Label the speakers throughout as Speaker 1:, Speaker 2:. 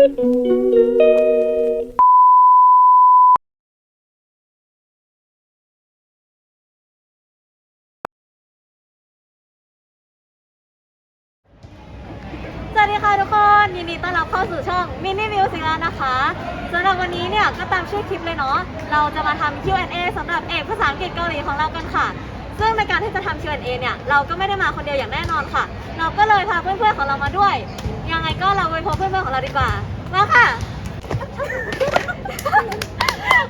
Speaker 1: สวัสดีค่ะทุกคนยินดีต้อนรับเข้าสู่ช่องมินิมิวสิกแล้วนะคะสำหรับวันนี้เนี่ยก็ตามชื่อคลิปเลยเนาะเราจะมาทำ Q&A สำหรับเอกภาษาอังกฤษเกาหลีของเรากันค่ะ ซึ่งในการที่จะทำ Q&A เนี่ยเราก็ไม่ได้มาคนเดียวอย่างแน่นอนค่ะ เราก็เลยพาเพื่อนๆของเรามาด้วย ยังไงก็เราไปพบเพื่อนๆของเราดีกว่า มาค่ะ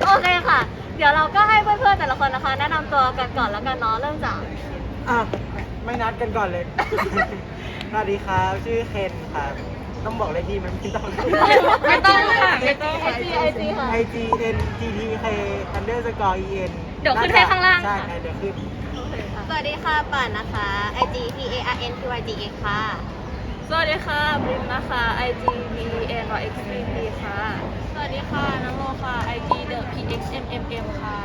Speaker 1: โอเคค่ะ เดี๋ยวเราก็ให้เพื่อนๆแต่ละคนนะคะ แนะนำตัวกันก่อนแล้วกันเนาะเริ่มจาก
Speaker 2: อะไม่นัดกันก่อนเลย สวัสดีครับ ชื่อเคนครับ ต้องบอกเลยที่มันไม่ต้อง
Speaker 3: ไม่ต้องค่ะไม่ต้อง
Speaker 1: ไอจีไอจีค่ะ
Speaker 2: I G N T T K underscore E N
Speaker 3: เดี๋ยวขึ้นให้ข้างล่าง
Speaker 2: ใช่
Speaker 3: ค่ะ
Speaker 2: เดี๋ยวขึ้น
Speaker 1: สวัสดีค่ะป่านนะคะ IG P A R N P Y G A ค่ะ
Speaker 3: สวัสดีค่ะ บริมนะคะ IG B N Y X P P ค่ะ สวัสดีค่ะน้องโมค่ะ IG The P X M M M ค่ะ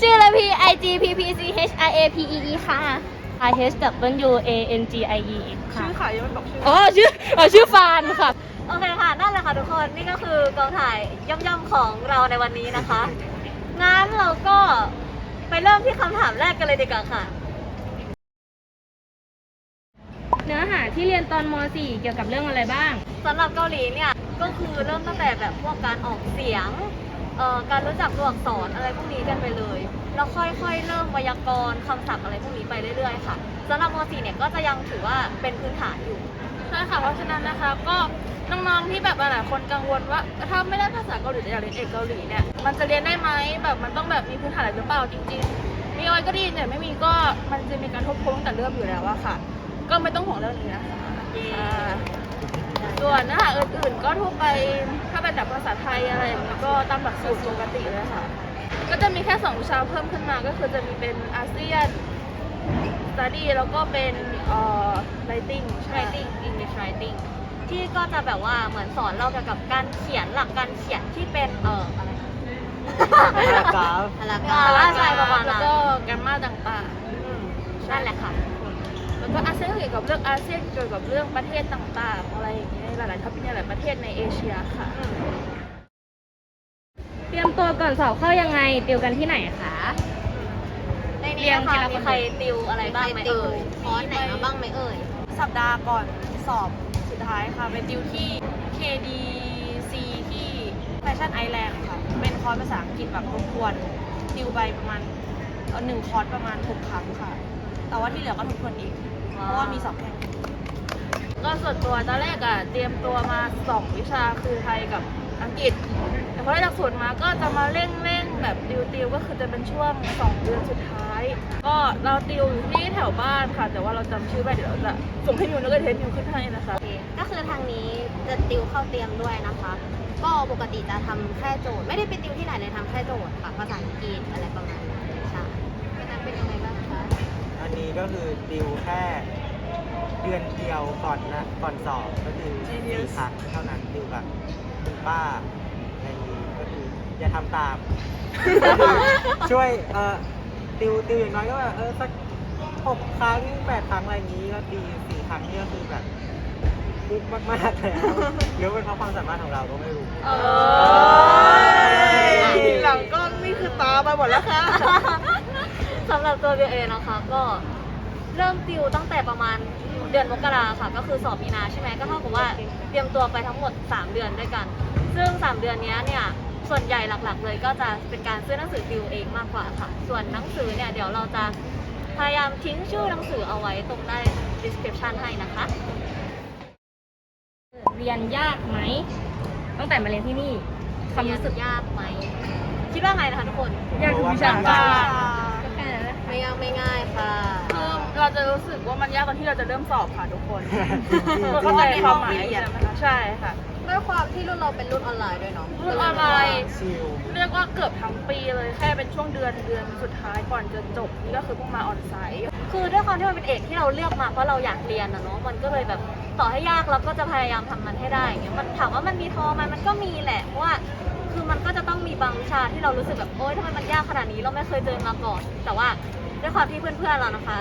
Speaker 4: ชื่อเลยพี่ I G P P C H I A P E E ค่ะ I H W A N G I E ค่ะ
Speaker 3: ชื่อค่ะยังไม่บอกชื่อ
Speaker 4: อ๋อ ชื่อ อ๋อ ชื่อฟานค่ะ
Speaker 1: โอเคค่ะ นั่นแหละค่ะทุกคน นี่ก็คือกองถ่ายย่อมๆของเราในวันนี้นะคะ งั้นเราก็ไปเริ่มที่คำถามแรกกันเลยดีกว่าค่ะ
Speaker 4: เนื้อหาที่เรียนตอนม .4 เกี่ยวกับเรื่องอะไรบ้าง
Speaker 1: สำหรับเกาหลีเนี่ยก็คือเริ่มตั้งแต่แบบพวกการออกเสียงเอ่อการรู้จักตัวอักษรอะไรพวกนี้กันไปเลยแล้วค่อยๆเริ่มไวยากรณ์คำศัพท์อะไรพวกนี้ไปเรื่อยๆค่ะสำหรับม .4 เนี่ยก็จะยังถือว่าเป็นพื้นฐานอยู่
Speaker 3: ใช่ค่ะเพราะฉะนั้นนะคะก็น้องๆที่แบบหลายๆคนกังวลว่าถ้าไม่ได้ภาษาเกาหลีแต่อยากเรียนเอกเกาหลีเนี่ยมันจะเรียนได้ไหมแบบมันต้องแบบมีพื้นฐานอะไรหรือเปล่าจริง ๆ มีอะไรก็ดีแต่ไม่มีก็มันจะมีการทบทวนตั้งแต่เริ่มอยู่แล้วอะค่ะ ก็ไม่ต้องห่วงเรื่องนี้นะคะอ่าส่วนเนื้อหาอื่นๆ ก็ทั่วไปถ้าเป็นแบบภาษาไทยอะไรอย่างนี้ก็ตามหลักสูตรปกติเลยค่ะ ก็จะมีแค่สองวิชาเพิ่มขึ้นมาก็คือจะมีเป็นอาเซียน study แล้วก็เป็นเอ่อ writing ใช่
Speaker 1: writing English writing ที่ก็จะแบบว่าเหมือนสอนเราเกี่ยวกับการเขียนหลักการเขียนที่เป็นเอ่ออะไร
Speaker 2: พารากราฟ
Speaker 1: พารากราฟใช่ประมาณ
Speaker 3: แล้ว
Speaker 1: นั้น
Speaker 3: ก็แกรมมาต่าง
Speaker 1: อืมนั่นแหละค่ะ
Speaker 3: ๆแล้ว ก็อาเซียนเกี่ยวกับเรื่องอาเซียนเกี่ยวกับเรื่องประเทศต่างๆ อะไรอย่างเงี้ยหลายๆทัพพินหลายๆประเทศในเอเชียค่ะ
Speaker 4: เตรียมตัวก่อนสอบเข้ายังไงติวกันที่ไหนคะ
Speaker 1: ในนี้นะคะมีใครติวอะไรบ้างไหมเอ่ย
Speaker 3: คอร์สไหนมาบ้างไหมเอ่ย สัปดาห์ก่อนสอบสุดท้ายค่ะเป็นติวที่ KDC ที่แฟชั่นไอแลนด์ค่ะ เป็นคอร์สภาษาอังกฤษแบบรบกวนติวไปประมาณเอ่อหนึ่งคอร์สประมาณหกครั้งค่ะ แต่ว่าที่เหลือก็ทบทวนเอง เพราะว่ามีสอบแข่งก็ส่วนตัวตอนแรกอะเตรียมตัวมาสองวิชาคือไทยกับอังกฤษ แต่พอได้หลักสูตรมาก็จะมาเร่งเร่งๆแบบติวติวๆก็คือจะเป็นช่วงสองเดือนสุดท้าย ก็เราติวอยู่ที่แถวบ้านค่ะ แต่ว่าเราจำชื่อไม่ได้เดี๋ยวเราจะส่งให้มิวแล้วก็เทสมิวขึ้นให้นะคะ
Speaker 5: ก็คือทางนี้จะติวเข้าเตรียมด้วยนะคะ ก็ปกติจะทำแค่โจทย์ ไม่ได้ไปติวที่ไหนเลยทำแค่โจทย์ค่ะภาษาอังกฤษอะไรประมาณนั้นใช่เป็นนั้นเป็นยังไงบ้างคะ
Speaker 2: อั นนี้ก็คือติวแค่เดือนเดียวก่อนนะก่อนสอบก็คือสี่ครั้งเท่านั้นติวกับคุณป้าอะไรอย่างนี้ก็คืออย่าทำตามก็คือช่วยเอ่อติวติวอย่างน้อยก็แบบเออสักหกครั้งแปดครั้งอะไรอย่างนี้ก็ดีสี่ครั้งนี่ก็คือแบบปุ๊บมากๆแล้วหรือเป็นเพราะความสามารถของเราก็ไม่รู้
Speaker 3: เออหลังกล้องนี่คือตาไปหมดแล้วค่ะ
Speaker 1: สำหรับตัวเบลเองนะคะ ก็เริ่มติวตั้งแต่ประมาณเดือนมกราค่ะ ก็คือสอบมีนาใช่ไหมก็เท่ากับว่าเตรียมตัวไปทั้งหมด 3 เดือนด้วยกัน ซึ่ง 3 เดือนเนี้ยเนี่ยส่วนใหญ่หลักๆ เลยก็จะเป็นการซื้อหนังสือติวเองมากกว่าค่ะ ส่วนหนังสือเนี่ยเดี๋ยวเราจะพยายามทิ้งชื่อหนังสือเอาไว้ตรงใต้ description ให้นะคะ
Speaker 4: เรียนยากไหมตั้งแต่มาเรียนที่นี่ความรู้สึก
Speaker 1: ยากไหมคิดว่าไงนะคะทุกคน
Speaker 4: ยากทุกวิชาการ
Speaker 5: ไม่ยากไม่ง่ายค่ะ
Speaker 3: คือเราจะรู้สึกว่ามันยากตอนที่เราจะเริ่มสอบค่ะทุกคนเราเข้าใจความหมายใช่ไหมคะใช่ค่ะ
Speaker 5: ด้วยความที่รุ่นเราเป็นรุ่นออนไลน์ด้วยเนาะ
Speaker 3: รุ่นออนไลน์
Speaker 2: ชิล
Speaker 3: เรียกว่าเกือบทั้งปีเลยแค่เป็นช่วงเดือนเดือนสุดท้ายก่อนจะจบนี่ก็คือเพิ่งมาออนไซต์
Speaker 1: คือด้วยความที่มันเป็นเอกที่เราเลือกมาเพราะเราอยากเรียนนะเนาะมันก็เลยแบบต่อให้ยากเราก็จะพยายามทำมันให้ได้อย่างเงี้ยมันถามว่ามันมีท้อไหมมันก็มีแหละเพราะว่าคือมันก็จะต้องมีบางวิชาที่เรารู้สึกแบบโอ๊ยทำไมมันยากขนาดนี้เราไม่เคยเจอมาก่อนแต่ว่า ด้วยความที่เพื่อนๆเรานะคะ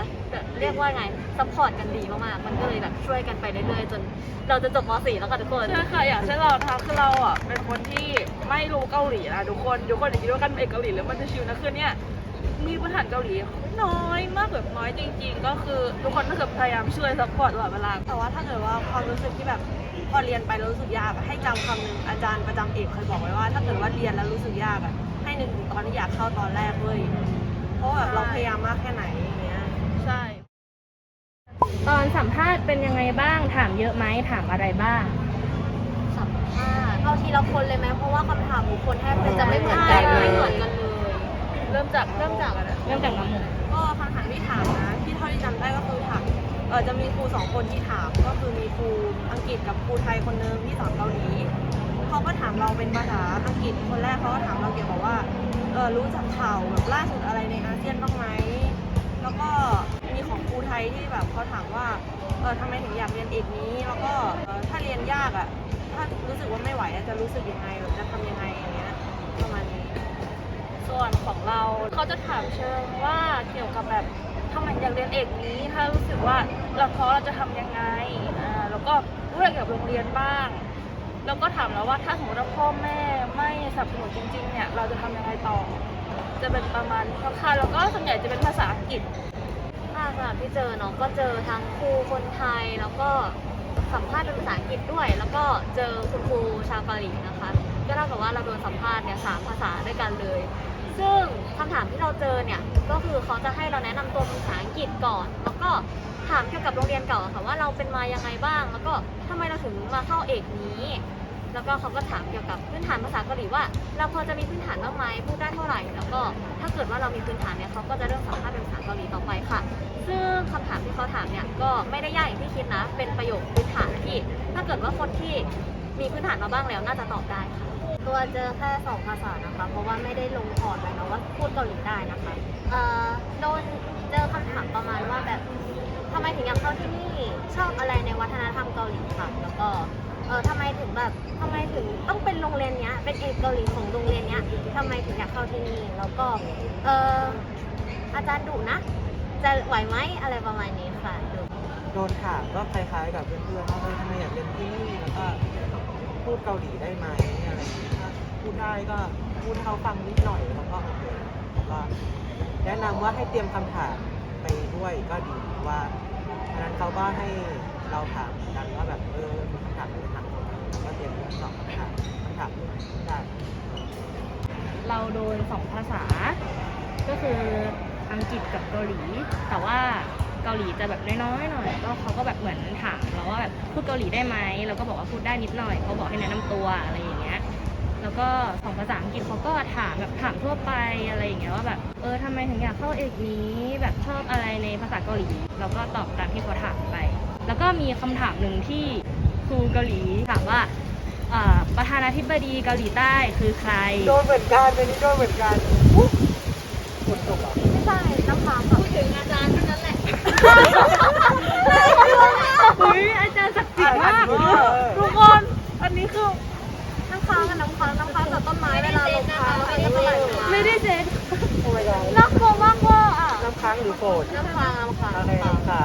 Speaker 1: เรียกว่าไงซัพพอร์ตกันดีมากๆมันก็เลยแบบช่วยกันไปเรื่อยๆจนเราจะจบม .4 แล้วค่ะทุกคน
Speaker 3: ใช่ค่ะอย่างเช่นเรานะคะคือเราอะเป็นคนที่ไม่รู้เกาหลีนะทุกคนทุกคนอย่าคิดว่ากันเอกเกาหลีแล้วมันจะชิวนะคือเนี่ยมีพื้นฐานเกาหลีน้อยมากแบบน้อยจริง ๆ ก็คือทุกคนก็คือพยายามช่วยซัพพอร์ตตลอดเวลาแต่ว่าถ้าเกิดว่าความรู้สึกที่แบบพอเรียนไปแล้วรู้สึกยากให้จำคำหนึ่งอาจารย์ประจำเอกเคยบอกไว้ว่า ถ้าเกิดว่าเรียนแล้วรู้สึกยากอะให้นึกถึงตอนที่อยากเข้าตอนแรกเว้ย ยายามมากแค่ไหนอย่างเงี้ยใช่
Speaker 4: ตอนสัมภาษณ์เป็นยังไงบ้าง ถามเยอะไหมถามอะไรบ้าง
Speaker 5: สัมภาษณ์เอาทีละคนเลยไหมเพราะว่าคำถามบุคคลแทบจะไม่เหมือน
Speaker 1: ใช่
Speaker 5: กัน
Speaker 1: ไม่เหมือนกันเลย
Speaker 3: เริ่มจากเริ่มจากอะไร
Speaker 4: เริ่มจากน้ำหมู
Speaker 3: ก็คำถามที่ถามนะที่เท่าที่จำได้ก็คือถามเออจะมีครูสองคนที่ถามก็คือมีครูอังกฤษกับครูไทยคนนึงที่สอนเกาหลี เขาก็ถามเราเป็นภาษาอังกฤษคนแรกเขาก็ถามเราเกี่ยวกับว่าเออรู้จักข่าวแบบล่าสุดอะไรในอาเซียนบ้างไหมแล้วก็มีของครูไทยที่แบบเขาถามว่าเออทำไมถึงอยากเรียนเอกนี้ แล้วก็ถ้าเรียนยากอะถ้ารู้สึกว่าไม่ไหวจะรู้สึกยังไงแบบจะทำยังไงอย่างเงี้ยประมาณนี้ ส่วนของเราเขาจะถามเชิงว่าเกี่ยวกับแบบทำไมอยากเรียนเอกนี้ ถ้ารู้สึกว่าเราท้อเราจะทำยังไงอ่าแล้วก็รู้เกี่ยวกับโรงเรียนบ้าง แล้วก็ถามแล้วว่าถ้าสมมติว่าพ่อแม่ไม่สนับสนุนจริงๆเนี่ยเราจะทำยังไงต่อ จะเป็นประมาณนะค่ะแล้วก็ส่วนใหญ่จะเป็นภาษาอังกฤษ
Speaker 1: ถ้าสำหรับที่เจอเนาะก็เจอทั้งครูคนไทยแล้วก็สัมภาษณ์เป็นภาษาอังกฤษด้วย แล้วก็เจอคุณครูชาวเกาหลีนะคะก็เท่ากับว่าเราโดนสัมภาษณ์เนี่ยสามภาษาด้วยกันเลย ซึ่งคำถามที่เราเจอเนี่ยก็คือเขาจะให้เราแนะนำตัวเป็นภาษาอังกฤษก่อน แล้วก็ ถามเกี่ยวกับโรงเรียนเก่าอะค่ะว่าเราเป็นมายังไงบ้าง แล้วก็ทำไมเราถึงมาเข้าเอกนี้ แล้วก็เขาก็ถามเกี่ยวกับพื้นฐานภาษาเกาหลีว่า เราพอจะมีพื้นฐานบ้างไหมพูดได้เท่าไหร่ แล้วก็ถ้าเกิดว่าเรามีพื้นฐานเนี่ยเขาก็จะเริ่มสัมภาษณ์เป็นภาษาเกาหลีต่อไปค่ะ ซึ่งคำถามที่เขาถามเนี่ยก็ไม่ได้ยากอย่างที่คิดนะ เป็นประโยคพื้นฐานที่ ถ้าเกิดว่าคนที่มีพื้นฐานมาบ้างแล้วน่าจะตอบได้ค่ะ
Speaker 5: ตัวเจอแค่สองภาษานะคะ เพราะว่าไม่ได้ลงพอร์ตเลยนะว่าพูดเกาหลีได้นะคะ เอ่อโดนเจอคำถามประมาณว่าแบบ เข้าที่นี่ชอบอะไรในวัฒนธรรมเกาหลีค่ะ แล้วก็เออทำไมถึงแบบทำไมถึงต้องเป็นโรงเรียนเนี้ย เป็นเอกเกาหลีของโรงเรียนเนี้ยทำไมถึงอยากเข้าที่นี่ แล้วก็เอออาจารย์ดุนะ จะไหวไหมอะไรประมาณนี้ค่ะดุ
Speaker 2: โดนถามก็คล้ายๆกับเพื่อนๆว่าเฮ้ยทำไมอยากเรียนที่นี่แล้วก็พูดเกาหลีได้ไหมอะไรอย่างเงี้ยพูดได้ก็พูดให้เขาฟังนิดหน่อยแล้วก็โอเคแล้วก็แนะนำว่าให้เตรียมคำถามไปด้วยก็ดีว่า นั้นเขาก็ให้เราถามกันว่าแบบเออมีคำถามอะไรถามแล้วก็เตรียมตอบคำถามคำถามได้
Speaker 4: เราโดนสองภาษา ก็คืออังกฤษกับเกาหลี แต่ว่าเกาหลีจะแบบน้อยๆหน่อยก็เขาก็แบบเหมือนถามเราว่าแบบพูดเกาหลีได้ไหมเราก็บอกว่าพูดได้นิดหน่อยเขาบอกให้แนะนำตัวอะไรอย่างเงี้ย แล้วก็ของภาษาอังกฤษเขาก็ถามแบบถามทั่วไปอะไรอย่างเงี้ยว่าแบบเออทำไมถึงอยากเข้าเอกนี้แบบชอบอะไรในภาษาเกาหลีเราก็ตอบตามที่เขาถามไป แล้วก็มีคำถามหนึ่งที่ครูเกาหลีถามว่าเอ่อประธานาธิบดีเกาหลีใต้คือใคร
Speaker 2: โดนเหมือนกันเป็นโดนเหมือนกันคนตกเหรอ
Speaker 5: ไม่ใช่น้ำค้างพูดถึงอาจารย์เท่านั้นแหละ
Speaker 4: เฮ้ยอาจารย์ศักดิ์สิทธิ์มาก
Speaker 3: ทุกคนอันนี้คือ
Speaker 5: น้ำ ค้างกับน้ำค้างน้ำค้างกับต้นไม้เวลาลงค้างมันจะเท่าไหร่นะ
Speaker 4: ไม่ได้เซ็น
Speaker 2: โอ้ my god
Speaker 4: น่ากลัวมากว่าอะ
Speaker 2: น้ำค้างหรือโฟน
Speaker 5: น้ำค้างน้ำค้าง
Speaker 2: โอเคน้ำค้า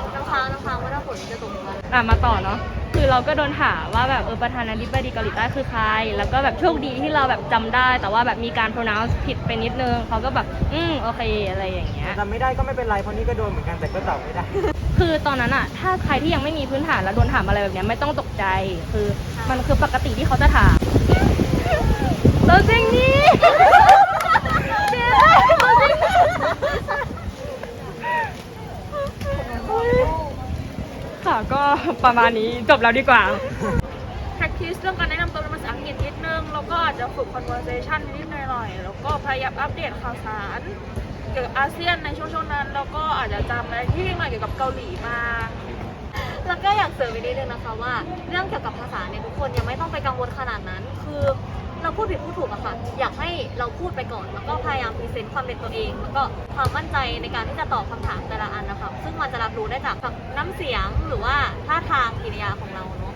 Speaker 2: ง
Speaker 1: น้ำค้างน้ำค้างว่าถ้าฝนจะตกมา
Speaker 4: อะมาต่อเนาะ คือเราก็โดนถามว่าแบบเออประธานาธิบดีเกาหลีใต้คือใคร แล้วก็แบบโชคดีที่เราแบบจำได้ แต่ว่าแบบมีการ pronounce ผิดไปนิดนึงเขาก็แบบอืมโอเคอะไรอย่างเงี้ย
Speaker 2: จำไม่ได้ก็ไม่เป็นไรเพราะนี่ก็โดนเหมือนกันแต่ก็ตอบไม่ได้
Speaker 4: คือตอนนั้นอะถ้าใครที่ยังไม่มีพื้นฐานแล้วโดนถามอะไรแบบเนี้ยไม่ต้องตกใจ คือมันคือปกติที่เขาจะถามตัวจริงนี่เจ๊ตัวจริง ค่ะ ก็ประมาณนี้จบแล้วดีกว่า
Speaker 3: practice เรื่องการแนะนำตัวเป็นภาษาอังกฤษนิดนึง แล้วก็อาจจะฝึก conversation นิดๆหน่อยๆ แล้วก็พยายามอัปเดตข่าวสารเกี่ยวกับอาเซียนในช่วงช่วงๆนั้น แล้วก็อาจจะจำอะไรที่หน่อยเกี่ยวกับเกาหลีมา
Speaker 1: แล้วก็อยากเสริมอีกนิดนึงนะคะว่า เรื่องเกี่ยวกับภาษาเนี่ยทุกคนยังไม่ต้องไปกังวลขนาดนั้น คือ เราพูดผิดพูดถูกอะค่ะ อยากให้เราพูดไปก่อน แล้วก็พยายามพรีเซนต์ความเป็นตัวเอง แล้วก็ความมั่นใจในการที่จะตอบคำถามแต่ละอันนะคะ ซึ่งมันจะรับรู้ได้จากน้ำเสียงหรือว่าท่าทางกิริยาของเราเนาะ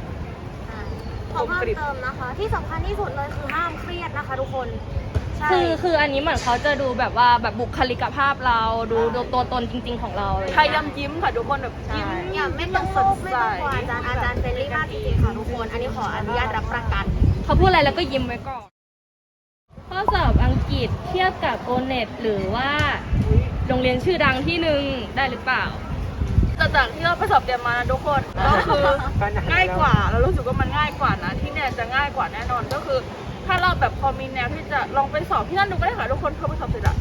Speaker 5: ขอเพิ่มเติมนะคะ ที่สำคัญที่สุดเลยคือห้ามเครียดนะคะ ทุกคน
Speaker 3: ใช่
Speaker 4: คือคืออันนี้เหมือนเขาจะดูแบบว่าแบบบุคลิกภาพเราดูดูตัวตนจริง ๆ ของเราอะไรอย่าง
Speaker 3: พ
Speaker 4: เงี้
Speaker 3: ยายามยิ้มค่ะทุกคนแบบยิ้ม
Speaker 5: อย่าไม่ต้องโลภไม่ต้องกลัวอาจารย์อาจารย์เฟรนลี่มากจริงๆค่ะทุกคน อันนี้ขออนุญาตรับประกัน
Speaker 4: เขาพูดอะไรแล้วก็ยิ้มไว้ก่อน ข้อสอบอังกฤษเทียบกับโอเน็ตหรือว่าโรงเรียนชื่อดังที่หนึ่งได้หรือเปล่า
Speaker 3: แต่จากที่เราไปสอบเรียมมานะทุกคนก็คือง่ายกว่า เรารู้สึกว่ามันง่ายกว่านะที่เนี่ยจะง่ายกว่าแน่นอนก็คือ ถ้าเราแบบพอมีแนวที่จะลองไปสอบที่นั่นดูก็ได้ค่ะทุกคนเขาไปสอบเสร็จอะ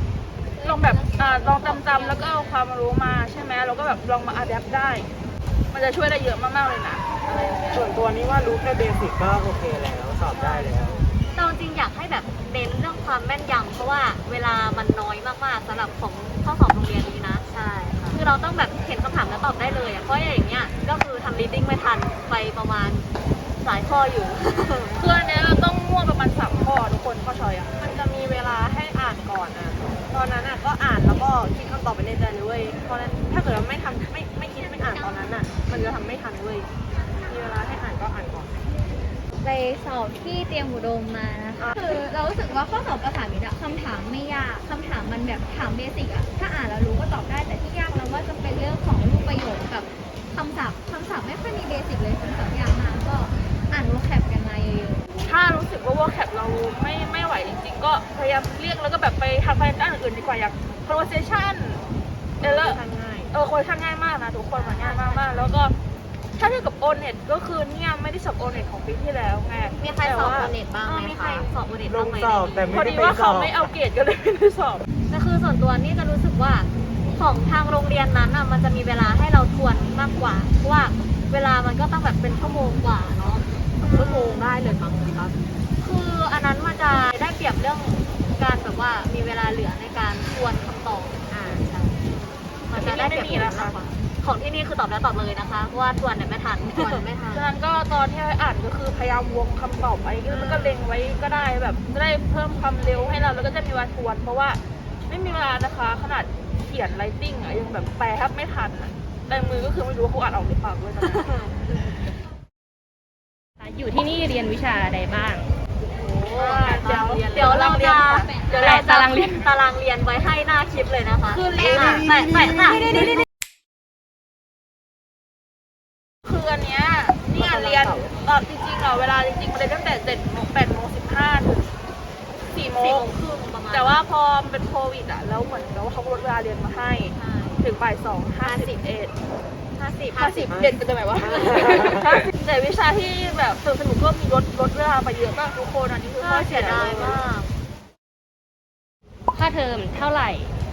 Speaker 3: ลองแบบอ่าลองจำๆแล้วก็เอาความรู้มาใช่ไหมเราก็แบบลองมาอัดแอปได้ มันจะช่วยได้เยอะมากๆเลยนะ
Speaker 2: ส่วนตัวนี้ว่ารู้แค่เบสิกก็โอเคแล้วสอบได้แล้ว
Speaker 1: เราจริงอยากให้แบบเน้นเรื่องความแม่นยำเพราะว่าเวลามันน้อยมากๆสำหรับของข้อสอบโรงเรียนนี้นะ
Speaker 5: ใช่ค่ะ
Speaker 1: คือเราต้องแบบเห็นคำถามแล้วตอบได้เลยอะเพราะอย่างเงี้ยก็คือทำ reading ไม่ทันไปประมาณหลายข้ออยู่
Speaker 3: คืออันเนี้ยเราต้องมั่วประมาณสามข้อทุกคนข้อชอยอะ
Speaker 6: มันจะมีเวลาให้อ่านก่อนอะตอนนั้นอะก็อ่านแล้วก็คิดคำตอบไปในใจเลยเว้ยเพราะฉะนั้นถ้าเกิดว่าไม่ทำไม่ไม่คิดไม่ อ่านตอนนั้นอะ มันจะทำไม่ทันเว้ยมีเวลาให้อ่านก็อ่านก่อน
Speaker 7: ไปสอบที่เตรียมอุดมมานะคะคือเรารู้สึกว่าข้อสอบภาษามิตรอะคำถามไม่ยากคำถามมันแบบถามเบสิกอะถ้าอ่านแล้วรู้ก็ตอบได้แต่ที่ยากเราว่าจะเป็นเรื่องของรูปประโยคกับคำศัพท์คำศัพท์ไม่ค่อยมีเบสิกเลยคำศัพท์ยากมากก็อ่านวอแคปกันมาเยอะๆ
Speaker 3: ถ้ารู้สึกว่า w o r k a p เราไม่ไม่ไหวจริงๆ ก็พยายามเลี่ยงแล้วก็แบบไปทำไปด้านอื่นดีกว่าอย่าง conversation เออ
Speaker 6: ทำง่าย
Speaker 3: เออคนท่านง่ายมากนะทุกคนมันง่ายมากมากๆแล้วก็ถ้าเทียบกับ o n e t ก็คือเนี่ยไม่ได้สอบ o n e t ของปีที่แล้วไง
Speaker 5: มีใครสอบ
Speaker 3: แต่
Speaker 5: โอ
Speaker 3: ว่า
Speaker 5: เน็ตบ้างไหม
Speaker 1: มีใคร
Speaker 5: คะ
Speaker 1: สอบโอเน็ต
Speaker 2: ล
Speaker 1: บ้าง
Speaker 2: ง
Speaker 1: ไหม
Speaker 2: สอบแต่
Speaker 3: พ
Speaker 2: ไม่
Speaker 3: อ
Speaker 2: ได้
Speaker 3: ดี
Speaker 2: ไป
Speaker 3: ว่า
Speaker 2: ส
Speaker 3: เขา
Speaker 2: อบ
Speaker 3: ไม่เอาเกรดก็เลยไม่ได้สอบ
Speaker 1: แต่คือส่วนตัวนี่จะรู้สึกว่าของทางโรงเรียนนั้นอะมันจะมีเวลาให้เราทวนมากกว่าเพราะว่าเวลามันก็ต้องแบบเป็นชั่วโมงกว่าเนาะ
Speaker 5: ชั่วโมงได้เลยมั้งครับ
Speaker 1: คืออันนั้นมันจะได้เปรียบเรื่องการแบบว่ามีเวลาเหลือในการทวนคำตอบ
Speaker 5: อ่าใช่
Speaker 1: มันจะได้เปรียบเรื่องมากกว่าของที่นี่คือตอบแล้วตอบเลยนะคะเพราะว่าทวนเนี่ยไม่ทัน
Speaker 5: ทวนไม่ทัน
Speaker 3: ฉะนั้นก็ตอนที่อ่านก็คือพยายามวงคำตอบไว้แล้วก็เล็งไว้ก็ได้แบบจะได้เพิ่มความเร็วให้เราแล้วก็จะมีเวลาทวน เพราะว่าไม่มีเวลานะคะ ขนาดเขียน writing อะยังแบบแปลแทบไม่ทันอะแต่มือก็คือไม่รู้ว่าเขาอ่านออกหรือเปล่าด้วยตอนนั้น
Speaker 4: อยู่ที่นี่เรียนวิชาใดบ้าง
Speaker 3: เดี๋ยว
Speaker 1: เดี๋ยวเราจะเดี๋ยวเราจะ
Speaker 4: ตารางเรียน
Speaker 1: ตารางเรียนไว้ให้หน้าคลิปเลยนะคะ
Speaker 3: คือเรียน
Speaker 1: อะแปะแปะค่ะ
Speaker 3: คืออันเนี้ยเนี่ยเรียนตอนจริงๆอะเวลาจริงๆมันเรียนตั้งแต่เจ็ดโมงแปดโมงสิบห้าถึงสี่โม
Speaker 1: สี่
Speaker 3: ง
Speaker 1: โมงครึ่งประมาณ
Speaker 3: แต่ว่าพอเป็นโควิดอะแล้วเหมือนกับว่าเขาลดเวลาเรียนมาให้
Speaker 1: ใช่
Speaker 3: ถึงบ่ายสองห้าสิบเอ็ด
Speaker 1: ห้าสิบ
Speaker 3: ห้าสิบเด็ดกันจะไหนวะ แต่วิชาที่แบบสนุกสนุกก็มีลดลดเวลาไปเยอะมากทุกคนอันนี้คือ
Speaker 1: น่าเสียดายมาก
Speaker 4: ค่าเทอมเท่าไหร่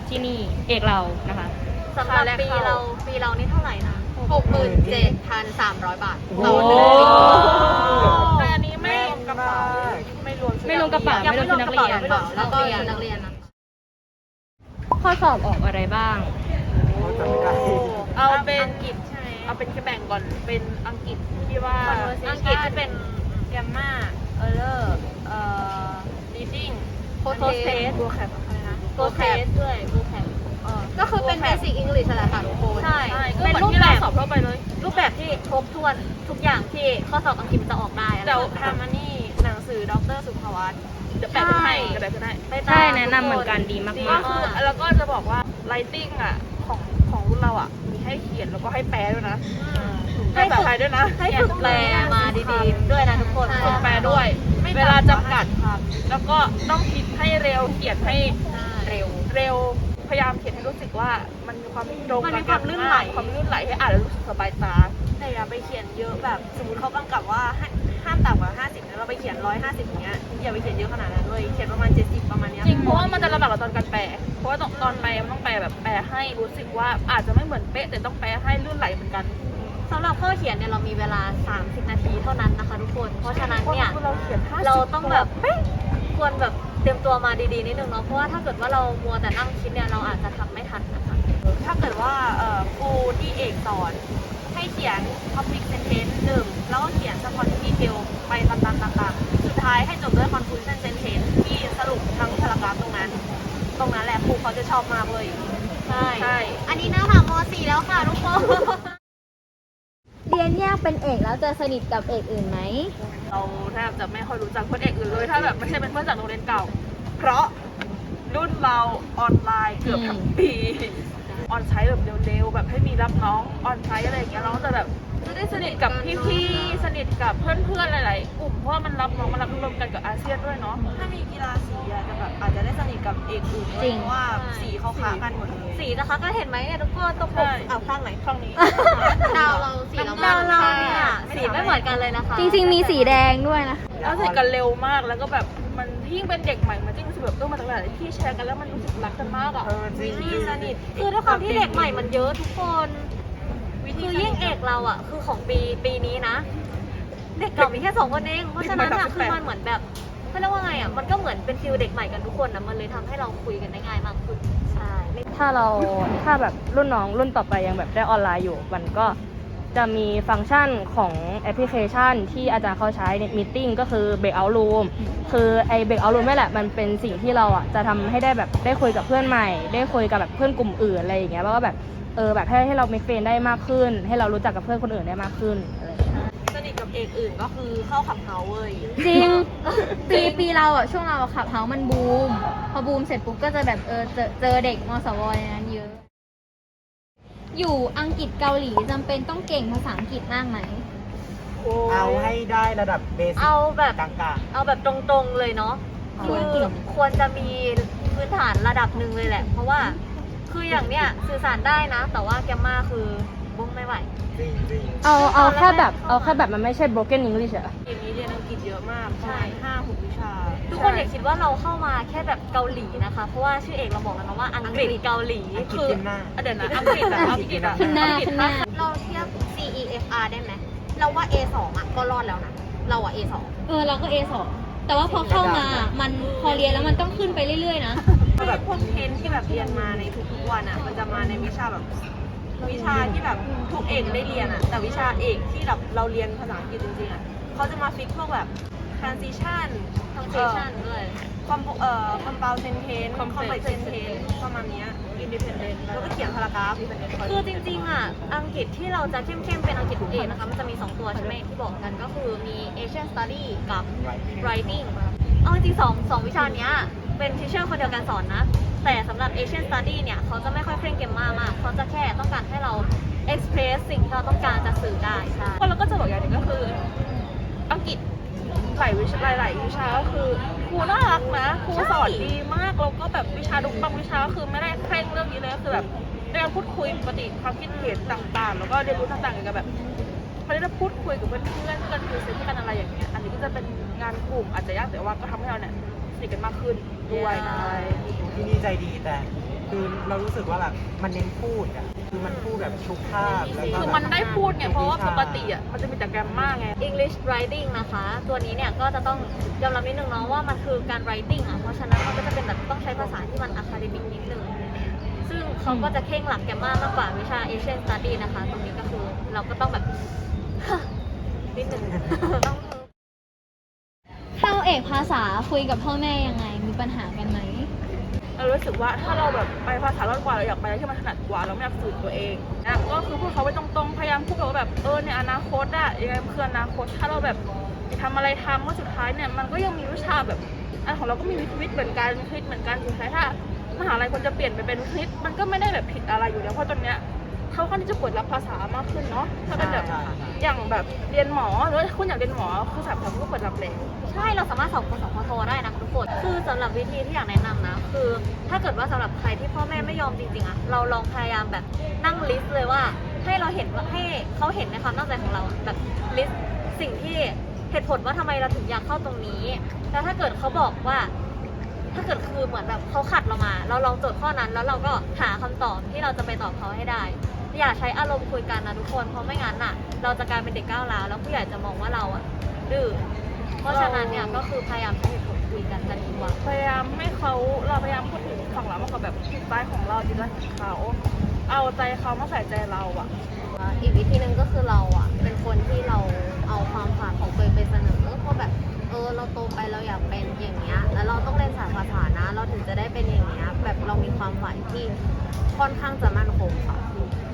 Speaker 4: ที่นี่เอกเรานะคะ
Speaker 1: สำหรับปีเราปีเรานี่เท่าไหร่นะ
Speaker 5: หกหมื่นเจ็ดพันสามร้อยบาท
Speaker 2: โอ้
Speaker 5: ต่อ
Speaker 2: โห
Speaker 5: เดือน
Speaker 3: แต่อันนี้ไม่รวมกระเป๋าไม่รวมชุด
Speaker 4: ไม่รวมกระเป๋า
Speaker 1: ยังไม่รวมกระเป๋ายังไม่รวม
Speaker 5: แล้วก็นักเรียนนะ
Speaker 4: ข้อสอบออกอะไรบ้าง
Speaker 2: จำไม่ได้
Speaker 3: เอาเป็น
Speaker 1: อังกฤษใช่ไหม
Speaker 3: เอาเป็นแค่แบ่งก่อนเป็นอังกฤษที่ว่า
Speaker 1: อังกฤษจะเป็น
Speaker 3: แกมมาเออร์เลอร์เอ่อ reading
Speaker 1: โพสเทส
Speaker 3: ตัวแคปอะไรนะ
Speaker 1: โพสเทสด้วยโพสแทส
Speaker 3: เออ
Speaker 5: ก็คือเป็น Basic English แหละค่ะทุกคน
Speaker 1: ใช่
Speaker 3: ใช่ก็
Speaker 1: เป็น
Speaker 3: เหมือน
Speaker 1: รูป
Speaker 3: ที่
Speaker 1: แบ
Speaker 3: เรา
Speaker 1: บ
Speaker 3: สอบทั่วไปเลย
Speaker 1: รูปแบบที่ครบถ้วนทุกอย่างที่ข้อสอบอังกฤษมันจะออกได้อะไร
Speaker 3: เดี๋ยว
Speaker 1: แบบ
Speaker 3: ทำอันนี้หนังสือดรสุภวัตเดี๋ยวแปะให้เดี๋ยวแปะให้
Speaker 1: ไปตาม
Speaker 4: ใช่ แนะนำเหมือนกันดีมาก
Speaker 3: ก็คือแล้วก็จะบอกว่า writing อะ ของของรุ่นเราอะมี ให้เขียนแล้วก็ให้แปลด้วยนะให้ภาษาไทยด้วยนะ
Speaker 1: ให้ฝึกแปลมาดีๆ ด้วยนะทุกคน
Speaker 3: ฝึกแปลด้วย เวลาจำกัดครับแล้วก็ต้องคิดให้เร็วเขียนให้
Speaker 1: เร็ว
Speaker 3: เร็วพยายามเขียนให้รู้สึกว่ามันมีความตรง
Speaker 1: มันมี
Speaker 3: กับ
Speaker 1: ความลื่นไหล
Speaker 3: ความลื่นไหลให้อ่านแล้วรู้สึกสบายตา
Speaker 6: แต่อย่าไปเขียนเยอะแบบสมมติเขากำกับว่าให้ห้ามต่ำกว่า 50แล้วเราไปเขียน 150อย่างเงี้ยอย่าไปเขียนเยอะขนาดนั้นเลยเขียนประมาณ 70 ประมาณเนี้ย
Speaker 3: จริงเพราะว่ามันจะลำบากกับตอนการแปล เพราะว่าตอนตอนแปลมันต้องแปลแบบแปลให้รู้สึกว่าอาจจะไม่เหมือนเป๊ะแต่ต้องแปลให้ลื่นไหลเหมือนกัน
Speaker 1: สำหรับข้อเขียนเนี่ยเรามีเวลา 30 นาทีเท่านั้นนะคะทุกคน เพราะฉะนั้นเนี่ย
Speaker 3: พราะเราเขียน50
Speaker 1: เราต้องแบบควรแบบเตรียมตัวมาดีๆนิดนึงเนาะเพราะว่าถ้าเกิดว่าเรามัวแต่นั่งคิดเนี่ยเราอาจจะทำไม่ทันนะคะ
Speaker 6: ถ้าเกิดว่าเอ่อครูที่เอกสอน ให้เขียน topic sentence หนึ่งแล้วก็เขียน support detail ไปตามๆต่างๆสุดท้ายให้จบด้วย conclusion sentence ที่สรุปทั้งพารากราฟตรงนั้น ตรงนั้นแหละครูเขาจะชอบมากเลย
Speaker 1: ใช่
Speaker 3: ใช่
Speaker 5: อันนี้หน้าค่ะม .4 แล้วค่ะทุกคน
Speaker 7: เรียนยากเป็นเอกแล้วจะสนิทกับเอกอื่นไหม
Speaker 3: เราแทบจะไม่ค่อยรู้จักเพื่อนเอกอื่นเลย ถ้าแบบไม่ใช่เป็นเพื่อนจากโรงเรียนเก่า เพราะรุ่นเราออนไลน์เกือบทั้งปี ออนไซต์แบบเร็วๆแบบให้มีรับน้องออนไซต์อะไรอย่างเงี้ยเราก็จะแบบจะได้สนิทกับพี่ๆสนิทกับเพื่อนๆหลายๆกลุ่มเพราะว่ามันรับน้องมันรับรวมกันกับอาเซียนด้วยเนาะถ้ามีกีฬาสีอะจะแบบอาจจะได้สนิทกับเอกอื่นด้วย
Speaker 7: จริง
Speaker 3: เพราะว่าสีเขาค้ากันหมดเลย
Speaker 1: สีนะคะก็เห็นไหมเนี่ยทุกคนตรงป
Speaker 3: ใช่
Speaker 1: กเอาข้างไหนข้างนี้
Speaker 5: ดาวเราสีเรา
Speaker 1: ดาวเราเนี่ยสีไม่เหมือนกันเลยนะคะ
Speaker 7: จริงๆมีสีแดงด้วยนะ
Speaker 3: แล้วสนิทกันเร็วมากแล้วก็แบบ มันยิ่งเป็นเด็กใหม่มันยิ่งรู้สึกแบบเออมาจากหลายที่แชร์กันแล้วมันรู้สึกรักกันมากอะ
Speaker 2: เออจริง
Speaker 3: วิธีสนิท
Speaker 1: คือด้วยความที่เด็กใหม่มันเยอะทุกคนคือยิ่งเอกเราอะ คือของปีปีนี้นะ เด็กเก่ามีแค่สองคนเองเพราะฉะนั้นอะคือมันเหมือนแบบเขาเรียกว่าไงอะมันก็เหมือนเป็นฟิลเด็กใหม่กันทุกคนนะมันเลยทำให้เราคุยกันได้ง่ายมากขึ้นใช่ไม่
Speaker 4: ถ้าเราถ้าแบบรุ่นน้องรุ่นต่อไปยังแบบได้ออนไลน์อยู่ มันก็ จะมีฟังก์ชันของแอปพลิเคชัน ที่อาจารย์เขาใช้ในมีติ้งก็คือ breakout room คือไอ้ breakout room นี่แหละมันเป็นสิ่งที่เราอะจะทำให้ได้แบบได้คุยกับเพื่อนใหม่ ได้คุยกับแบบเพื่อนกลุ่มอื่นอะไรอย่างเงี้ยว่าแบบเออแบบให้ให้เราเมคเฟนได้มากขึ้น ให้เรารู้จักกับเพื่อนคนอื่นได้มากขึ้นอะไรอย่างเงี้ย
Speaker 3: สนิทกับเอกอื่นก็คือเข้าขับเฮาเว้ย
Speaker 7: จริงปีปีเราอะช่วงเราขับเฮามันบูม พอบูมเสร็จปุ๊บก็จะแบบเออเจอเจอเด็กมสวในนั้นเยอะ อยู่อังกฤษเกาหลีจำเป็นต้องเก่งภาษาอังกฤษมากไหม
Speaker 2: เอาให้ได้ระดับเบสิก
Speaker 1: เอาแบบ
Speaker 2: กลาง
Speaker 1: เอาแบบตรงๆเลยเนาะ
Speaker 7: คว
Speaker 1: คื
Speaker 7: ร
Speaker 1: อ
Speaker 7: เก่ง
Speaker 1: ควรจะมีพื้นฐานระดับหนึ่งเลยแหละ เพราะว่าคืออย่างเนี้ยสื่อสารได้นะ แต่ว่าแกมมาคือบุ้งไม่ไหว
Speaker 2: ๆจริงจริง
Speaker 4: เอาเอาแค่แบบเอาแค่แบบมันไม่ใช่ broken English อะ
Speaker 3: ทีมนี้เรียนอังกฤษเยอะมากประ
Speaker 1: ใช่
Speaker 3: มาณห้าหกวิชา
Speaker 1: ทุกคนอย่าคิดว่าเราเข้ามาแค่แบบเกาหลีนะคะ เพราะว่าชื่อเอกเราบอกแล้วนะว่าอังกฤษเกาหลี
Speaker 2: อังกฤษ
Speaker 1: คือ
Speaker 2: ขึ้นหน้า
Speaker 3: อะเดี๋ยวนะอังกฤษอะอังกฤษอะ
Speaker 7: ขึ้นหน้า
Speaker 3: อังกฤษ
Speaker 7: ขึ้นหน้า
Speaker 5: เราเทียบ CEFR ได้ไหมเราว่า A2 อะก็รอดแล้วนะเราอะ A2
Speaker 7: เออเราก็ A2 แต่ว่าพอเข้ามามันพอเรียนแล้วมันต้องขึ้นไปเรื่อยๆนะ
Speaker 3: แบบพวกเทนที่แบบเรียนมาในทุกๆวันอะมันจะมาในวิชาแบบวิชาที่แบบทุกเอกได้เรียนอะแต่วิชาเอกที่แบบเราเรียนภาษาอังกฤษจริงๆอะเขาจะมาฟิกพวกแบบ transition
Speaker 1: ทำ เซสชั่นด้วย
Speaker 3: คอมเอ่อ compound sentence complex sentence ประมาณเนี้ย independent แล้วก็เขียนพารากราฟ
Speaker 1: คือจริงๆอะ อังกฤษที่เราจะเข้มๆเป็นอังกฤษเอกนะคะ มันจะมี 2 ตัวใช่ไหมที่บอกกันก็คือมี Asian Study กับ Writing เอาจริงๆสองสองวิชาเนี้ยเป็นทิเชอร์คนเดียวกันสอนนะ แต่สำหรับ Asian Study เนี่ย เขาจะไม่ค่อยเคร่งเกมมากมากเขาจะแค่ต้องการให้เรา express สิ่งที่เราต้องการจะสื่อได้ใช่
Speaker 3: ก็เราก็จะบอกอย่างหนึ่งก็คือ อังกฤษ หลายวิชาหลาย ๆ วิชาก็คือครูน่ารักนะครูสอนดีมากแล้วก็แบบวิชาทุกบางวิชาก็คือไม่ได้เคร่งเรื่องนี้เลยก็คือแบบได้การพูดคุยปกติความคิดเห็นต่าง ๆ แล้วก็เรียนรู้ต่างๆเกี่ยวกับแบบเขาได้พูดคุยกับเพื่อนๆกันคือเซนกันอะไรอย่างเงี้ยอันนี้ก็จะเป็นงานกลุ่มอาจจะยากแต่ว่าก็ทำให้เราเนี่ยสนิทกันมากขึ้นด้วยนะ
Speaker 2: ที่นี่ใจดีแต่ คือเรารู้สึกว่าแบบมันเน้นพูดอะคือมันพูดแบบทุกคาบแล้วก็
Speaker 3: คือ
Speaker 2: แบบ
Speaker 3: มันได้พูดไงเพราะว่าปกติอะมันจะมีแต่แกรมมาไง
Speaker 1: English writing นะคะ ตัวนี้เนี่ยก็จะต้องยอมรับนิดนึงเนาะว่ามันคือการ writing อะเพราะฉะนั้นมันก็จะเป็นแบบต้องใช้ภาษาที่มัน academic นิดนึงซึ่งเขาก็จะเข่งหลักแกมมามากกว่าวิชา Asian Study นะคะ ตรงนี้ก็คือเราก็ต้องแบบนิดนึงต้อง
Speaker 7: เข้าเอกภาษาคุยกับพ่อแม่ยังไงมีปัญหากันไหม
Speaker 3: เรารู้สึกว่าถ้าเราแบบไปภาษาล้นกว่าเราอยากไปที่มันถนัดกว่าเราไม่อยากฝืนตัวเองนะก็คือพูดเขาไปตรงๆพยายามพูดแบบว่าแบบเออในอนาคตอะยังไงมันคืออนาคต ถ้าเราแบบจะทำอะไรทำก็สุดท้ายเนี่ยมันก็ยังมีวิชาแบบอันของเราก็มีวิทย์เหมือนกันมีคณิตเหมือนกันสุดท้ายถ้ามหาลัยคนจะเปลี่ยนไปเป็นวิทย์มันก็ไม่ได้แบบผิดอะไรอยู่แล้วเพราะตอนเนี้ย เขาค่อนข้างที่จะเปิดรับภาษามากขึ้นเนาะถ้าเป็นแบบ
Speaker 2: ใช่ใช่
Speaker 3: อย่างแบบเรียนหมอหรือว่าคุณอยากเรียนหมอคือสามสามก็เปิดรับแล้ว
Speaker 1: ใช่เราสามารถสอบกสพทได้นะคะทุกคนคือสำหรับวิธีที่อยากแนะนำนะ คือถ้าเกิดว่าสำหรับใครที่พ่อแม่ไม่ยอมจริงๆอะเราลองพยายามแบบนั่งลิสต์เลยว่า ให้เราเห็นว่าให้เขาเห็นในความตั้งใจของเราอะแบบลิสต์สิ่งที่เหตุผลว่าทำไมเราถึงอยากเข้าตรงนี้แล้วถ้าเกิดเขาบอกว่าถ้าเกิดคือเหมือนแบบเขาขัดเรามา เราลองโจทย์ข้อนั้นแล้วเราก็หาคำตอบที่เราจะไปตอบเขาให้ได้ อย่าใช้อารมณ์คุยกันนะทุกคน เพราะไม่งั้นน่ะ เราจะกลายเป็นเด็กก้าวร้าวแล้วผู้ใหญ่จะมองว่าเราอะดื้อเพราะฉะนั้นเนี่ยก็คือพยายามใช้เหตุผลคุยกันจะดีกว่า
Speaker 3: พยายามให้เขาเราพยายามพูดถึงฝั่งเรามากกว่าแบบจิตใจของเราจิตใจของเขา เอาใจเขามาใส่ใจเราอะ
Speaker 5: อีกวิธีหนึ่งก็คือเราอะ เป็นคนที่เราเอาความฝันของตัวเองไปเสนอเพราะแบบเออเราโตไปเราอยากเป็นอย่างเงี้ย แล้วเราต้องเรียนสายภาษานะ เราถึงจะได้เป็นอย่างเงี้ย แบบเรามีความฝันที่ค่อนข้างจะมั่นคงค่ะ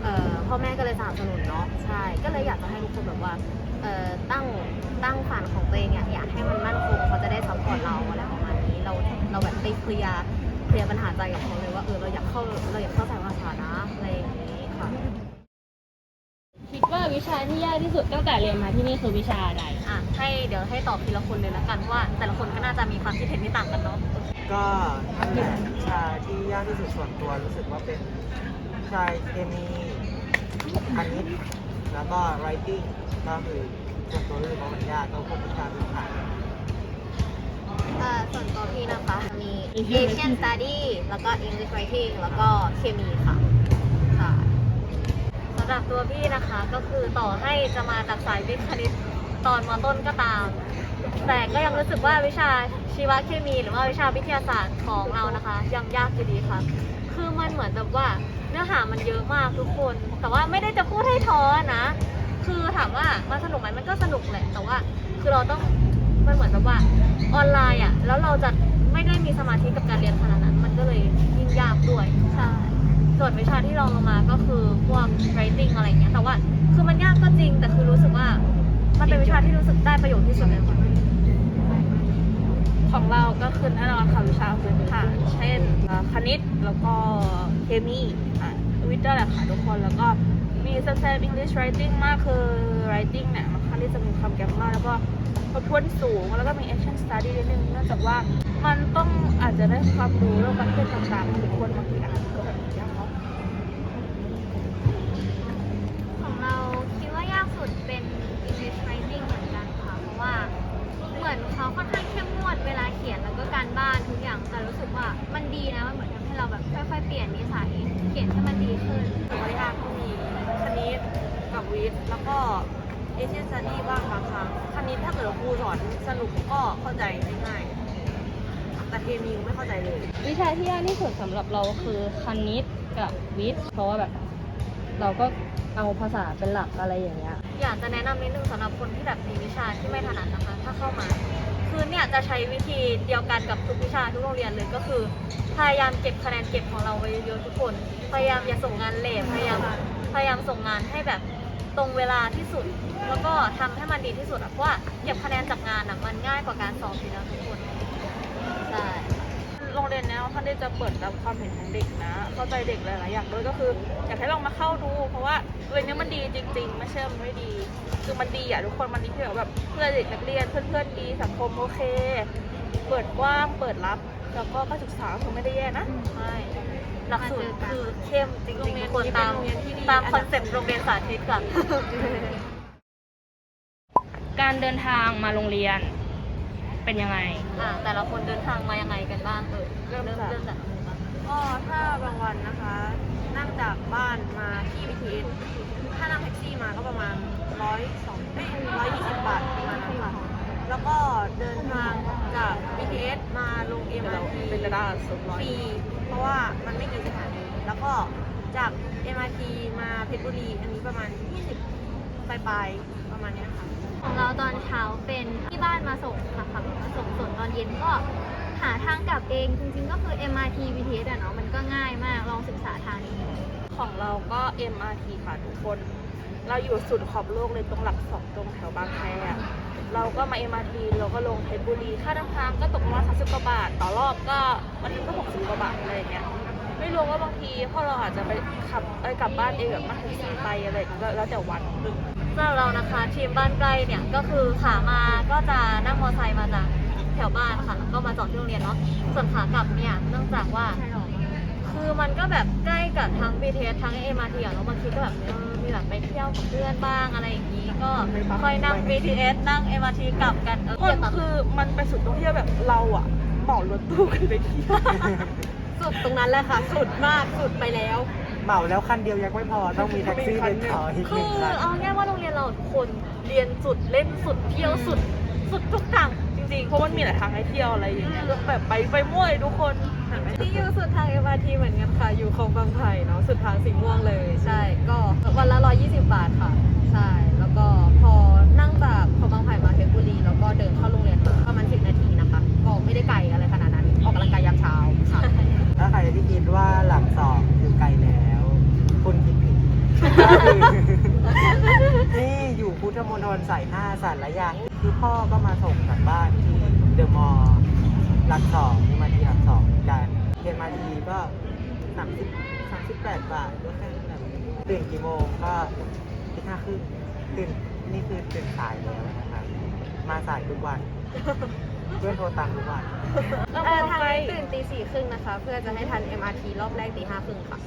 Speaker 5: เอ่อพ่อแม่ก็เลยสนับสนุนเนาะ ใช่ ก็เลยอยากจะให้ทุกคนแบบว่าเอ่อตั้งตั้งฝันของตัวเองเนี่ยอยากให้มันมั่นคงเขาจะได้ซัพพอร์ตเราอะไรประมาณนี้ เราเราแบบได้เคลียร์เคลียร์ปัญหาใจกับเขาเลยว่าเออเราอยากเข้าเราอยากเข้าสายภาษานะอะไรอย่างนี้ค่ะ
Speaker 4: คิดว่าวิชาที่ยากที่สุดตั้งแต่เรียนมาที่นี่คือวิชาอะไร
Speaker 1: อะให้เดี๋ยวให้ตอบทีละคนเลยละกันเพราะว่าแต่ละคนก็น่าจะมีความคิดเห็นที่ต่างกันเนาะ
Speaker 2: ก็นั่นแหละวิชาที่ยากที่สุดส่วนตัวรู้สึกว่าเป็นวิชาเคมีคณิตแล้วก็ writing ก็คือส่วนตัวรู้สึกว่ามันยากก็พวกวิชาพื้นฐาน
Speaker 5: เอ่อส่วนตัวพี่นะคะมี Asian Study แล้วก็ English Writing แล้วก็เคมีค่ะค่ะ
Speaker 1: สำ หรับตัวพี่นะคะ ก็คือต่อให้จะมาจากสายวิทย์คณิตตอนมต้นก็ตาม แต่ก็ยังรู้สึกว่าวิชาชีวเคมีหรือว่าวิชาวิทยาศาสตร์ของเรานะคะ ยังยากอยู่ดีค่ะ คือมันเหมือนแบบว่าเนื้อหามันเยอะมากทุกคน แต่ว่าไม่ได้จะพูดให้ท้อนะ คือถามว่ามันสนุกไหมมันก็สนุกแหละ แต่ว่าคือเราต้องมันเหมือนแบบว่าออนไลน์อะ แล้วเราจะไม่ได้มีสมาธิกับการเรียนขนาดนั้น มันก็เลยยิ่งยากด้วย
Speaker 5: ใช่
Speaker 1: ส่วนวิชาที่ลองลงมาก็คือพวก writing อะไรเงี้ย แต่ว่าคือมันยากก็จริง แต่คือรู้สึกว่า มันเป็นวิชาที่รู้สึกได้ประโยชน์ที่สุดเลยค่ะ
Speaker 6: ของเราก็คือแน่นอนค่ะวิชาพื้นฐานเช่นคณิตแล้วก็เคมีอะวิทย์ด้วยแหละค่ะทุกคนแล้วก็มีแซม English writing มากคือ writing เนี่ยมันค่อนที่จะมีความแกรมมาแล้วก็ทบทวนสูง แล้วก็มี action study นิดนึงเนื่องจากว่ามันต้องอาจจะได้ความรู้เรื่องประเภทต่างๆทุกคนบางทีอ่านก็แบบยากเนาะ
Speaker 7: ของเราคิดว่ายาก สุดเป็น English writing เหมือนกันค่ะ เพราะว่าเหมือนเขาค่อนข้างเข้มงวดเวลาเขียนแล้วก็การบ้านทุกอย่างแต่รู้สึกว่ามันดีนะ มันเหมือนทำให้เราแบบค่อยๆเปลี่ยนนิสัยเขียนให้มันดีขึ้น
Speaker 6: ตัวยากก็มีคณิตกับวิทย์แล้วก็เอเชียนสตี้บ้างบางครั้งคณิตถ้าเกิดครูสอนสนุกก็เข้าใจได้ง่ายแต่เคมีไม่เข้าใจเลย
Speaker 4: วิชาที่ยากที่สุดสำหรับเราคือคณิตกับวิทย์เพราะว่าแบบ เราก็เอาภาษาเป็นหลักอะไรอย่างเงี้ย
Speaker 1: อยากจะแนะนำนิดนึงสำหรับคนที่แบบมีวิชาที่ไม่ถนัดนะคะ ถ้าเข้ามา คือเนี่ยจะใช้วิธีเดียวกันกับทุกวิชาทุกโรงเรียนเลยก็คือ พยายามเก็บคะแนนเก็บของเราไว้เยอะๆทุกคน พยายามอย่าส่งงานเลทพยายามพยายามส่งงานให้แบบตรงเวลาที่สุด แล้วก็ทำให้มันดีที่สุดอะเพราะว่าเก็บคะแนนจากงานอะมันง่ายกว่าการสอบอยู่แล้วทุกคน
Speaker 5: ใช่
Speaker 6: รงเรียนเนี้ยท่านได้จะเปิดรับความเห็นของเด็กนะ เข้าใจเด็กหลายๆอย่างด้วยก็คืออยากให้ลองมาเข้าดู เพราะว่าโรงเรียนเนี้ยมันดีจริง ๆ ไม่ใช่มันไม่ดี คือมันดีอะทุกคนมันดีที่แบบเพื่อนเด็กนักเรียนเพื่อนๆดีสังคมโอเค เปิดกว้างเปิดรับแล้วก็การศึกษาคือไม่ได้แย่นะ
Speaker 1: ใช่หลักสูตรคือเข้มจริง
Speaker 6: โรงเรี
Speaker 1: ๆ
Speaker 6: ยน
Speaker 1: ทุกคน
Speaker 6: นี้
Speaker 1: ตาม
Speaker 6: เป็นโรงเรียนที่ดี
Speaker 1: ตามคอนเซ็ปต์โรงเรียนสาธิตกัน
Speaker 4: การเดินทางมาโรงเรียน เป็นยังไง
Speaker 1: อ่าแต่ละคนเดินทางมายังไงกันบ้างเออเริ่ม
Speaker 6: เริ่
Speaker 1: เริ่
Speaker 6: ม
Speaker 1: ม
Speaker 6: จาก
Speaker 1: เริ่มจากตรงนี้ก่อน
Speaker 6: ก็ถ้าบางวันนะคะ นั่งจากบ้านมาที่ BTS ถ้านั่งแท็กซี่มาก็ประมาณร้อยสองร้อยยี่สิบบาทประมาณนั้นค่ะแล้วก็เดินทางจาก BTS มาลง MRT เป็นระดับฟรีเพราะว่ามันไม่กี่สถานีแล้วก็จาก MRT มาเพชรบุรีอันนี้ประมาณ 20ปลายๆประมาณเนี้ยค่ะ
Speaker 7: ของเราตอนเช้าเป็นที่บ้านมาส่งค่ะขับรถมาส่งส่วนตอนเย็นก็หาทางกลับเองจริงๆก็คือ MRT BTS อะเนาะมันก็ง่ายมากลองศึกษาทางนี้
Speaker 6: ของเราก็ MRT ค่ะทุกคน เราอยู่สุดขอบโลกเลยตรงหลักสองตรงแถวบางแคอะเราก็มา MRT เราก็ลงเพชรบุรีค่าเดินทางก็ตกประมาณ30กว่าบาท ต่อรอบก็วันนี้ก็60กว่าบาทอะไรเงี้ยไม่รู้ว่าบางทีพวกเราอาจจะไปขับไปกลับบ้านเองแบบมาแท็กซี่ไปอะไรก็แล้วแต่วันำ
Speaker 1: หรับเรานะคะทีมบ้านใกล้เนี่ยก็คือขามาก็จะนั่งมอเตอร์ไซค์มาจากแถวบ้านค่ะแล้วก็มาจอดที่โรงเรียนเนาะส่วนขากลับเนี่ยเนื่องจากว่า คือมันก็แบบใกล้กับทั้ง BTS ทั้ง MRT อะเนาะบางทีก็แบบเออมีแบบไปเที่ยวกับเพื่อนบ้างอะไรอย่างนี้ ก็ค่อยนั่ง BTS นั่ง MRT กลับกันเออ
Speaker 6: คน
Speaker 1: แบบ
Speaker 6: คือมันไปสุดตรงที่แบบเราอะเหมารถตู้กันไปเที่ยว
Speaker 5: สุดตรงนั้นแหละค่ะ สุดมากสุดไปแล้ว
Speaker 2: เหมาแล้วคันเดียวยังไม่พอต้องมีแท็กซี่เป็นต่ออีกห
Speaker 1: คื
Speaker 2: นึ่ง
Speaker 1: อ
Speaker 2: คัน
Speaker 1: เอาง่ายว่าโรงเรียนเราทุกคนเรียนสุดเล่นสุดเที่ยวสุดสุดทุกทางจริงๆ
Speaker 6: เพราะมันมีหลายทางให้เที่ยวอะไรอย่างเงี้ยก็แบบไปไปมั่วเลยทุกคนเห็นไหม
Speaker 5: ที่อยู่สุดทาง MRT เหมือนกันค่ะ อยู่คลองบางไผ่เนาะ สุดทางสีม่วงเลย ใช่ ก็วันละ 120 บาทค่ะ ใช่ แล้วก็พอนั่งจากคลองบางไผ่มาเพชรบุรี แล้วก็เดินเข้าโรงเรียนมาประมาณ 10 นาทีนะคะ ก็ไม่ได้ไกลอะไรขนาดนั้น ออกกำลังกายยามเช้าค่ะ
Speaker 2: ถ้าใครที่คิดว่าหลังสอบคือไกลแล้วคุณคิดผิด นี่อยู่พุทธมณฑลสายห้าสารยาคือพ่อก็มาส่งจากบ้านที่เดอะมอลล์หลักสองมีมาทีหลักสองเหมือนกันเรียนมาทีก็สามสิบสามสิบแปดบาทก็แค่นั้นแหละตื่นกี่โมงก็ที่ห้าครึ่งตื่นนี่คือตื่นสายแล้วนะครับมาสายทุกวัน เพื่อนโทรตามทุกวัน
Speaker 3: เรา
Speaker 6: เอ่อ
Speaker 3: ง
Speaker 6: ทาง
Speaker 3: ไป
Speaker 6: นี้ตื่นตีสี่ครึ่งนะคะ เพื่อจะให้ทัน MRT รอบแรกตีห้าครึ่งค่ะ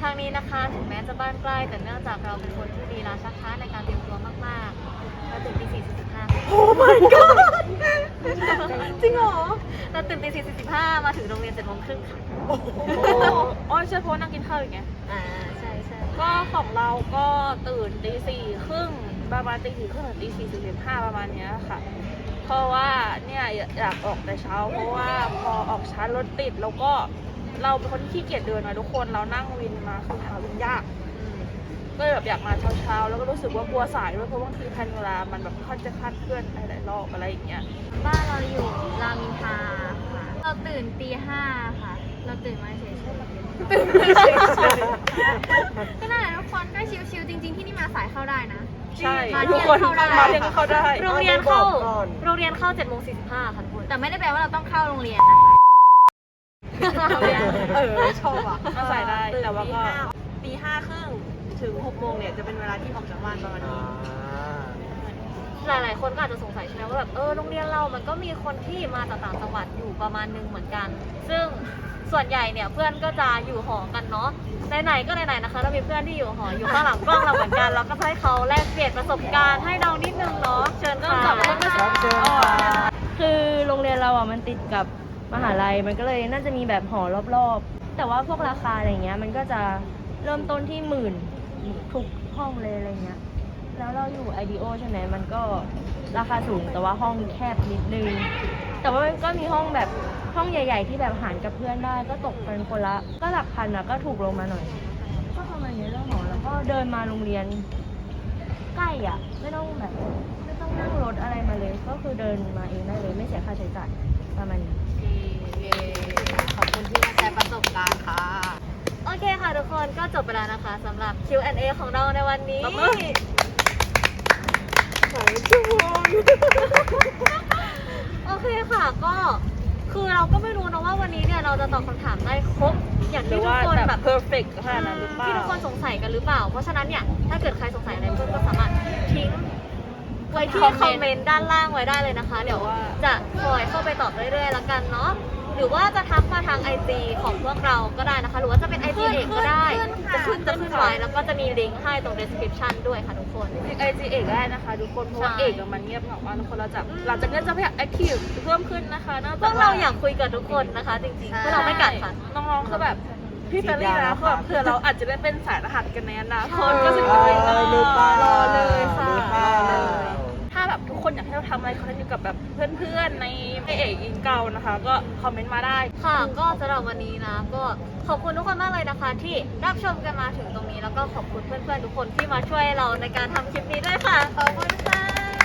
Speaker 1: ทางนี้นะคะถึงแม้จะบ้านใกล้ แต่เนื่องจากเราเป็นคนที่มีราชักช้าในการเตรียมตัวมากๆเราตื่นตีสี่สิบห้าโอ้ my god จริงเหรอเราตื่นตีสี่สิบห้ามาถึงโรงเรียนเจ็ดโมงครึ่งค่ะ
Speaker 3: โอ้อ๋อใช่เพราะนั่งกินข้าวอย่างเงี้ย
Speaker 6: อ่าใช่ใช่
Speaker 3: ก็ของเราก็ตื่นตีสี่ครึ่งประมาณตีสี่ครึ่งถึงตีสี่สิบห้าประมาณเนี้ยค่ะ เพราะว่าเนี่ยอยากออกแต่เช้า เพราะว่าพอออกช้ารถติดแล้วก็ เราเป็นคนที่ขี้เกียจเดินนะทุกคนเรานั่งวินมาคือหาวินยากก็เลยแบบอยากมาเช้าๆ แล้วก็รู้สึกว่ากลัวสายด้วยเพราะบางทีแพลนเวลามันแบบค่อนจะคลาดเคลื่อนหลายๆรอบอะไรอย่างเงี้ย
Speaker 7: บ้านเราอยู่รามอินทราค่ะ เราตื่นตีห้าค่ะ เราตื่นมาเฉยๆตื่นมาเฉยๆก็นั่นแหละทุกคนก็ชิวๆจริง ๆ ที่นี่มาสายเข้าได้นะ
Speaker 3: ใช่
Speaker 7: มาเที่
Speaker 3: ทุก
Speaker 7: ยง
Speaker 3: คน
Speaker 7: เข้าได้
Speaker 3: มาเที่ยงก็เข้าได้
Speaker 1: โรงเรียนเข้า
Speaker 2: เอาไปบอกก่อน
Speaker 1: โรงเรียนเข้าเจ็ดโมงสี่สิบห้าค่ะทุกคน
Speaker 7: แต่ไม่ได้แปลว่าเราต้องเข้าโรงเรียนนะคะ
Speaker 6: เออชอบอะ
Speaker 3: มาใส่ได้
Speaker 6: ตื่น
Speaker 3: แต่ว่าก็
Speaker 6: ตีห้ตีห้าครึ่งถึงหกโมงเนี่ยจะเป็นเวลาที่ออกจากบ้านประมาณ
Speaker 2: อ่
Speaker 6: นี้า
Speaker 1: หลายๆ คนก็อาจจะสงสัยใช่ไหมว่าแบบเออโรงเรียนเรามันก็มีคนที่มาจากต่างจังหวัดอยู่ประมาณนึงเหมือนกัน ซึ่งส่วนใหญ่เนี่ยเพื่อนก็จะอยู่หอกันเนาะไหนๆก็ไหนๆนะคะเรามีเพื่อนที่อยู่หออยู่ข้างหลังกล้องเราเหมือนกันเราก็จะให้เขาแลกเปลี่ยนประสบการณ์ให้เรานิดนึงเนาะเชิญ
Speaker 3: เริ่ม
Speaker 1: ค่ะ
Speaker 3: จากเมื่อ
Speaker 2: ครับเชิญค่ะ
Speaker 4: คือโรงเรียนเราอะมันติดกับ มหาลัยมันก็เลยน่าจะมีแบบหอรอบๆ แต่ว่าพวกราคาอะไรเงี้ยมันก็จะเริ่มต้นที่หมื่นทุกห้องเลยอะไรเงี้ย แล้วเราอยู่ IDO ใช่ไหมมันก็ราคาสูงแต่ว่าห้องแคบนิดนึง แต่ว่ามันก็มีห้องแบบห้องใหญ่ ๆ ที่แบบหารกับเพื่อนได้ก็ตกเป็นคนละ ก็หลักพันอะก็ถูกลงมาหน่อย ก็ประมาณนี้เรื่องหอแล้วก็เดินมาโรงเรียน ใกล้อะ ไม่ต้องแบบ ไม่ต้องนั่งรถอะไรมาเลย ก็คือเดินมาเองได้เลยไม่เสียค่าใช้จ่ายประมาณนี้
Speaker 6: ขอบคุณที่มาแชร์ประสบการณ์ค่ะ
Speaker 1: โอเคค่ะทุกคนก็จบไปแล้วนะคะสำหรับ Q&A ของเราในวันนี้
Speaker 3: ตบมือ
Speaker 1: โอเคค่ะก็คือเราก็ไม่รู้นะว่าวันนี้เนี่ยเราจะตอบคำถามได้ครบอย่าง
Speaker 3: หรื
Speaker 1: ที่
Speaker 3: อ
Speaker 1: ทุก
Speaker 3: ว่า
Speaker 1: คน
Speaker 3: แบบ
Speaker 1: แบบ
Speaker 3: perfect ขนาดนั้นหรือเปล่า
Speaker 1: ที่ทุกคนสงสัยกันหรือเปล่า เพราะฉะนั้นเนี่ย ถ้าเกิดใครสงสัยอะไรเพิ่มก็สามารถทิ้งไว้ที่คอมเมนต์ด้านล่างไว้ได้เลยนะคะ เดี๋ยวจะคอยเข้าไปตอบเรื่อยๆแล้วกันเนาะ หรือว่าจะทักมาทาง IG ของพวกเราก็ได้นะคะ หรือว่าจะเป็น IG เองก็ได้จะขึ้นจะขึ้นไว้แล้วก็จะมีลิงก์ให้ตรง description ด้วยค่ะทุกคน
Speaker 3: ไอจีเอกได้นะคะทุกคนเพราะว่า
Speaker 1: ใช่
Speaker 3: เอกอะมันเงียบเหงามากทุกคนเราจะหลังจากนี้จะพยายามแอคทีฟเพิ่มขึ้นนะคะนอก
Speaker 1: พ
Speaker 3: จาวก
Speaker 1: กเราอยากคุยกับทุกคนนะคะ จริงๆพวกเราไม่กัดค่ะ
Speaker 3: น้องๆคือแบบพี่เฟรนลี่นะคือแบบเผื่อเราอาจจะได้เป็นสายรหัสกันในอนาคต
Speaker 1: ใช่
Speaker 3: ก็สิบ
Speaker 2: เอ
Speaker 3: ปี
Speaker 2: อหรือเปล่าร
Speaker 1: อเลยค่ะ
Speaker 2: หรือเปล่า
Speaker 3: ถ้าแบบทุก คนอยากให้เราทำอะไรคอนเทนต์เกี่ยวกับแบบเพื่อนๆในในเอกอินเก่านะคะ ก็คอมเมนต์มาได้
Speaker 1: ค่ะ ก็สำหรับวันนี้นะ ก็ขอบคุณทุกคนมากเลยนะคะ ที่รับชมกันมาถึงตรงนี้แล้วก็ขอบคุณเพื่อนๆทุกคนที่มาช่วยเราในการทำคลิปนี้ด้วยค่ะ ขอบคุณค่ะ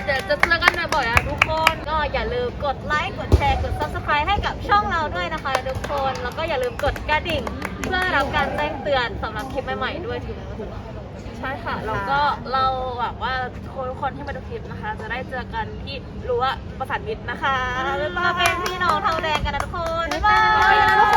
Speaker 3: เดี๋ยวจะเจอกันบ่อยๆนะทุกคน
Speaker 1: ก็อย่าลืมกดไลค์กดแชร์กด subscribe ให้กับช่องเราด้วยนะคะทุกคนแล้วก็อย่าลืมกดกระดิ่ง เพื่อรับการแจ้งเตือนสำหรับคลิปใหม่ๆด้วยถึงแม้ว่าถึง
Speaker 3: ใช่ค่ะ แล้วก็เราหวังว่าทุกคนที่มาดูคลิปนะคะ จะได้เจอกันที่รั้วประสานมิตรนะคะบ๊ายบา
Speaker 1: มาเป็น
Speaker 3: ย
Speaker 1: พี่น้องเทาแดงกันนะทุกคน บ๊ายบา
Speaker 3: บ๊ายบาย
Speaker 1: ย